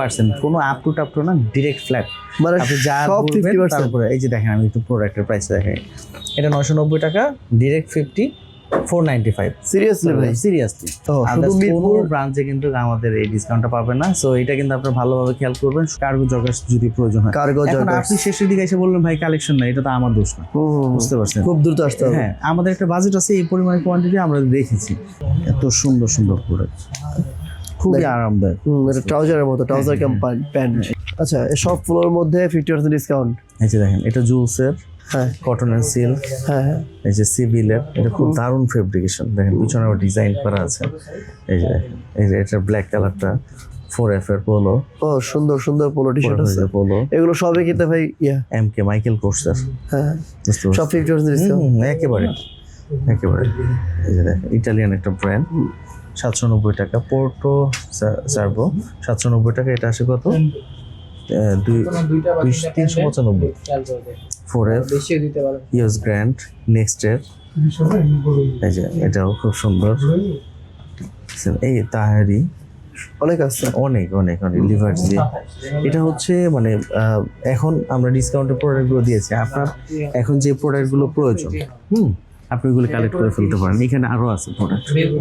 Percent কোনো up to টাপ টু না ডিরেক্ট ফ্ল্যাট মানে আপনি যা সব ফিফটি তারপরে এই যে দেখেন আমি একটু প্রোডাক্টের প্রাইস দেখাই। এটা নয়শো নব্বই টাকা direct fifty four ninety five seriously ভাই? সিরিয়াসলি কোনো ব্রাঞ্চে কিন্তু আমাদের এই ডিসকাউন্টটা পাবেন না। সো এটা কিন্তু আপনারা ভালোভাবে খেয়াল করবেন কার্গো জগার্স যদি প্রয়োজন হয়। কার্গো জগার্স আপনি শেষের দিকে এসে বললেন ভাই কালেকশন না এটা তো আমার দোষ না। বুঝতে পারছেন? খুব দ্রুত আসতে হবে। হ্যাঁ আমাদের একটা বাজেট আছে এই পরিমাণে কোয়ান্টিটি আমরা দেখেছি। এত সুন্দর সুন্দর প্রোডাক্ট খুবই আরামদায়ক। এটা ট্রাউজারের মতো ট্রাউজার হ্যাঁ, প্যান্ট আচ্ছা এই সব ফ্লোর মধ্যে ফিফটি পার্সেন্ট ডিসকাউন্ট এই যে দেখেন এটা জুলসের হ্যাঁ। কটনের সিল্ক হ্যাঁ হ্যাঁ। এই যে সিভিলের এটা খুব দারুণ ফেব্রিকেশন দেখেন পিছনে ডিজাইন করা আছে। এই যে এই যে এটা ব্ল্যাক কালারটা ফোর এফ এর পোলো ও সুন্দর সুন্দর পোলো টি শার্ট আছে। পোলো এগুলো সবই কিন্তু ভাই ইয়া। এম কে মাইকেল কোর্সের হ্যাঁ বুঝতে সব ফিফটি পার্সেন্ট ডিসকাউন্ট একেবারে। একেবারে। এই যে দেখেন ইটালিয়ান একটা ব্র্যান্ড সাতশো নব্বই টাকা। পোর্টো সার্ভো, সাতশো নব্বই টাকা, এটা আসে কত? তিনশো পঁচানব্বই। ফোর ইউএস গ্র্যান্ড নেক্সট এর এই যে, এটাও খুব সুন্দর। এই তাহারি, অনেক আছে, অনেক অনেক অনেক লিভার এটা হচ্ছে মানে এখন আমরা ডিসকাউন্টের প্রোডাক্টগুলো দিয়েছি। আপনার এখন যে প্রোডাক্টগুলো প্রয়োজন, হুম, আপনি ওইগুলো কালেক্ট করে ফেলতে পারেন। এখানে আরও আছে প্রোডাক্ট